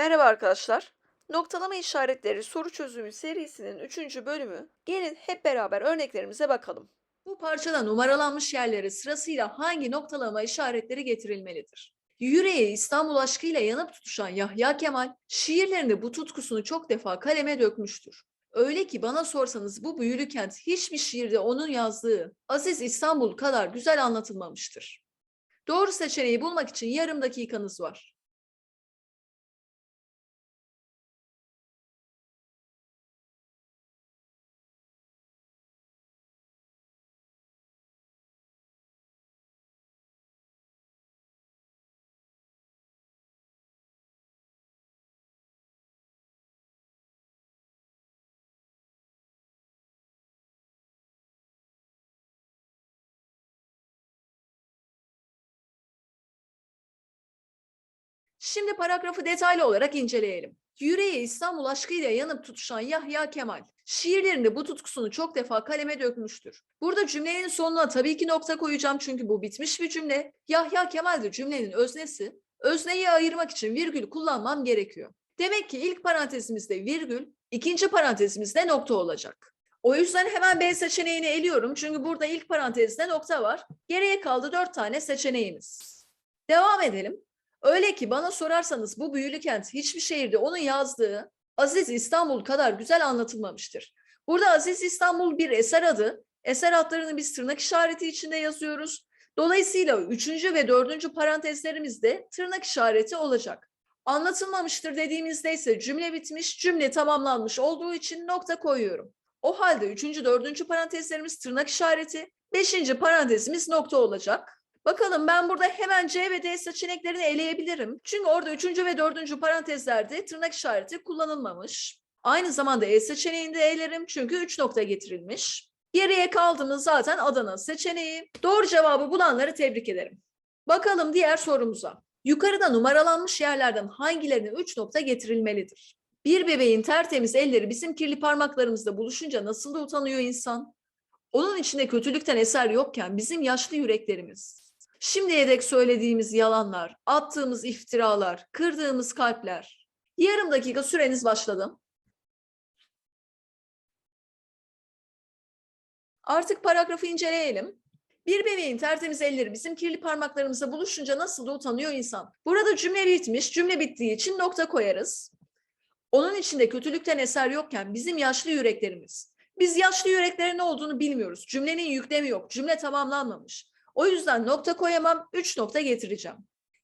Merhaba arkadaşlar. Noktalama işaretleri soru çözümü serisinin 3. bölümü. Gelin hep beraber örneklerimize bakalım. Bu parçada numaralanmış yerlere sırasıyla hangi noktalama işaretleri getirilmelidir? Yüreği İstanbul aşkıyla yanıp tutuşan Yahya Kemal, şiirlerinde bu tutkusunu çok defa kaleme dökmüştür. Öyle ki bana sorsanız bu büyülü kent hiçbir şiirde onun yazdığı Aziz İstanbul kadar güzel anlatılmamıştır. Doğru seçeneği bulmak için yarım dakikanız var. Şimdi paragrafı detaylı olarak inceleyelim. Yüreği İstanbul aşkıyla yanıp tutuşan Yahya Kemal, şiirlerinde bu tutkusunu çok defa kaleme dökmüştür. Burada cümlenin sonuna tabii ki nokta koyacağım çünkü bu bitmiş bir cümle. Yahya Kemal de cümlenin öznesi. Özneyi ayırmak için virgül kullanmam gerekiyor. Demek ki ilk parantezimizde virgül, ikinci parantezimizde nokta olacak. O yüzden hemen B seçeneğini eliyorum çünkü burada ilk parantezde nokta var. Geriye kaldı dört tane seçeneğimiz. Devam edelim. Öyle ki bana sorarsanız bu büyülü kent hiçbir şehirde onun yazdığı Aziz İstanbul kadar güzel anlatılmamıştır. Burada Aziz İstanbul bir eser adı. Eser adlarını biz tırnak işareti içinde yazıyoruz. Dolayısıyla üçüncü ve dördüncü parantezlerimizde tırnak işareti olacak. Anlatılmamıştır dediğimizde ise cümle bitmiş, cümle tamamlanmış olduğu için nokta koyuyorum. O halde üçüncü, dördüncü parantezlerimiz tırnak işareti, beşinci parantezimiz nokta olacak. Bakalım ben burada hemen C ve D seçeneklerini eleyebilirim. Çünkü orada üçüncü ve dördüncü parantezlerde tırnak işareti kullanılmamış. Aynı zamanda E seçeneğini de elerim çünkü 3 nokta getirilmiş. Geriye kaldığımız zaten Adana seçeneği. Doğru cevabı bulanları tebrik ederim. Bakalım diğer sorumuza. Yukarıda numaralanmış yerlerden hangilerine 3 nokta getirilmelidir? Bir bebeğin tertemiz elleri bizim kirli parmaklarımızda buluşunca nasıl da utanıyor insan? Onun içinde kötülükten eser yokken bizim yaşlı yüreklerimiz, Şimdiye dek söylediğimiz yalanlar, attığımız iftiralar, kırdığımız kalpler. Yarım dakika süreniz başladı. Artık paragrafı inceleyelim. Bir bebeğin tertemiz elleri bizim kirli parmaklarımıza buluşunca nasıl da utanıyor insan. Burada cümle bitmiş, cümle bittiği için nokta koyarız. Onun içinde kötülükten eser yokken bizim yaşlı yüreklerimiz. Biz yaşlı yüreklerin ne olduğunu bilmiyoruz. Cümlenin yüklemi yok, cümle tamamlanmamış. O yüzden nokta koyamam, üç nokta getireceğim.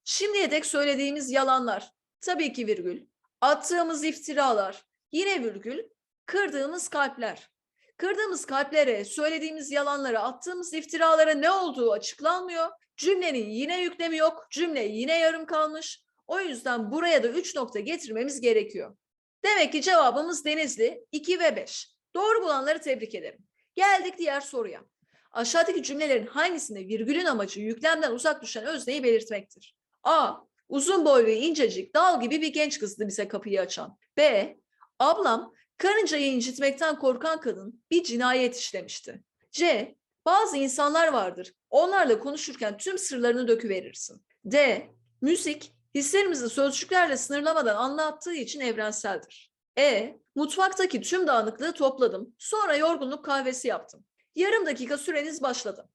Şimdiye dek söylediğimiz yalanlar, tabii ki virgül, attığımız iftiralar, yine virgül, kırdığımız kalpler. Kırdığımız kalplere, söylediğimiz yalanlara, attığımız iftiralara ne olduğu açıklanmıyor. Cümlenin yine yüklemi yok, cümle yine yarım kalmış. O yüzden buraya da üç nokta getirmemiz gerekiyor. Demek ki cevabımız Denizli 2 ve 5. Doğru bulanları tebrik ederim. Geldik diğer soruya. Aşağıdaki cümlelerin hangisinde virgülün amacı yüklemden uzak düşen özneyi belirtmektir? A. Uzun boylu, incecik, dal gibi bir genç kızdı bize kapıyı açan. B. Ablam karıncayı incitmekten korkan kadın bir cinayet işlemişti. C. Bazı insanlar vardır. Onlarla konuşurken tüm sırlarını döküverirsin. D. Müzik hislerimizi sözcüklerle sınırlamadan anlattığı için evrenseldir. E. Mutfaktaki tüm dağınıklığı topladım. Sonra yorgunluk kahvesi yaptım. Yarım dakika süreniz başladı.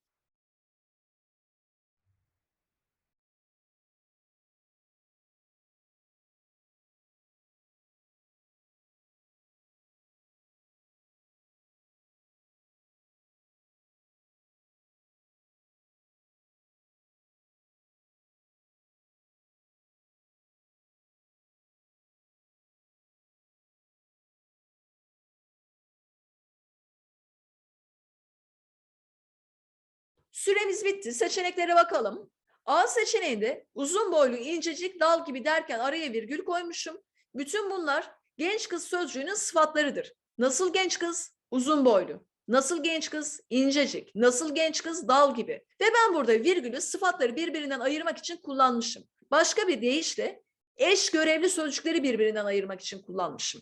Süremiz bitti. Seçeneklere bakalım. A seçeneğinde uzun boylu, incecik, dal gibi derken araya virgül koymuşum. Bütün bunlar genç kız sözcüğünün sıfatlarıdır. Nasıl genç kız? Uzun boylu. Nasıl genç kız? İncecik. Nasıl genç kız? Dal gibi. Ve ben burada virgülü sıfatları birbirinden ayırmak için kullanmışım. Başka bir deyişle eş görevli sözcükleri birbirinden ayırmak için kullanmışım.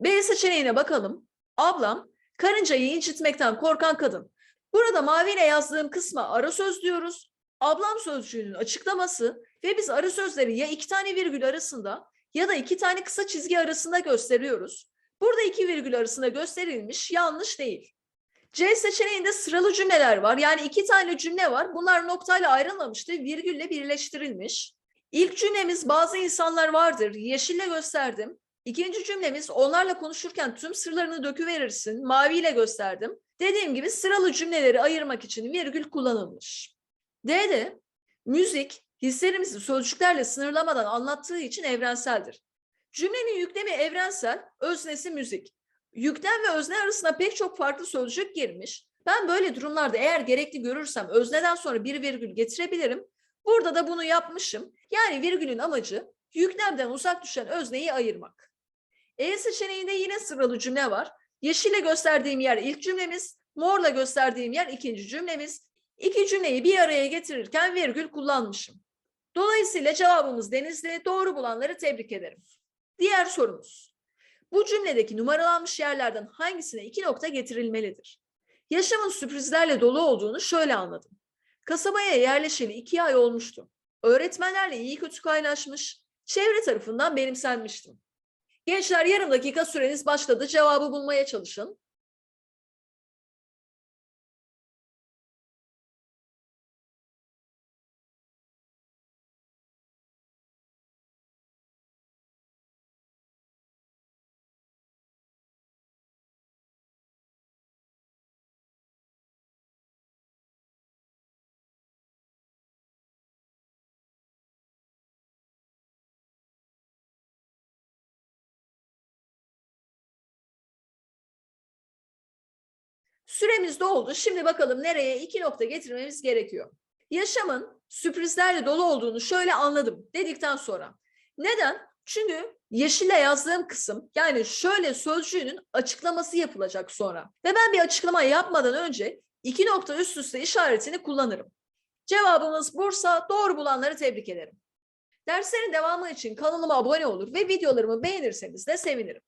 B seçeneğine bakalım. Ablam karıncayı incitmekten korkan kadın. Burada maviyle yazdığım kısma ara söz diyoruz. Ablam sözcüğünün açıklaması ve biz ara sözleri ya iki tane virgül arasında ya da iki tane kısa çizgi arasında gösteriyoruz. Burada iki virgül arasında gösterilmiş yanlış değil. C seçeneğinde sıralı cümleler var. Yani iki tane cümle var. Bunlar noktayla ayrılmamıştı. Virgülle birleştirilmiş. İlk cümlemiz bazı insanlar vardır. Yeşille gösterdim. İkinci cümlemiz onlarla konuşurken tüm sırlarını döküverirsin. Maviyle gösterdim. Dediğim gibi sıralı cümleleri ayırmak için virgül kullanılmış. D'de müzik hislerimizi sözcüklerle sınırlamadan anlattığı için evrenseldir. Cümlenin yüklemi evrensel, öznesi müzik. Yüklem ve özne arasında pek çok farklı sözcük girmiş. Ben böyle durumlarda eğer gerekli görürsem özneden sonra bir virgül getirebilirim. Burada da bunu yapmışım. Yani virgülün amacı yüklemden uzak düşen özneyi ayırmak. E seçeneğinde yine sıralı cümle var. Yeşille gösterdiğim yer ilk cümlemiz, morla gösterdiğim yer ikinci cümlemiz. İki cümleyi bir araya getirirken virgül kullanmışım. Dolayısıyla cevabımız Denizli. Doğru bulanları tebrik ederim. Diğer sorumuz. Bu cümledeki numaralanmış yerlerden hangisine iki nokta getirilmelidir? Yaşamın sürprizlerle dolu olduğunu şöyle anladım. Kasabaya yerleşeli iki ay olmuştu. Öğretmenlerle iyi kötü kaynaşmış, çevre tarafından benimsenmiştim. Gençler yarım dakika süreniz başladı. Cevabı bulmaya çalışın. Süremiz doldu. Şimdi bakalım nereye iki nokta getirmemiz gerekiyor. Yaşamın sürprizlerle dolu olduğunu şöyle anladım dedikten sonra. Neden? Çünkü yeşille yazdığım kısım yani şöyle sözcüğünün açıklaması yapılacak sonra. Ve ben bir açıklama yapmadan önce iki nokta üst üste işaretini kullanırım. Cevabımız Bursa. Doğru bulanları tebrik ederim. Derslerin devamı için kanalıma abone olur ve videolarımı beğenirseniz de sevinirim.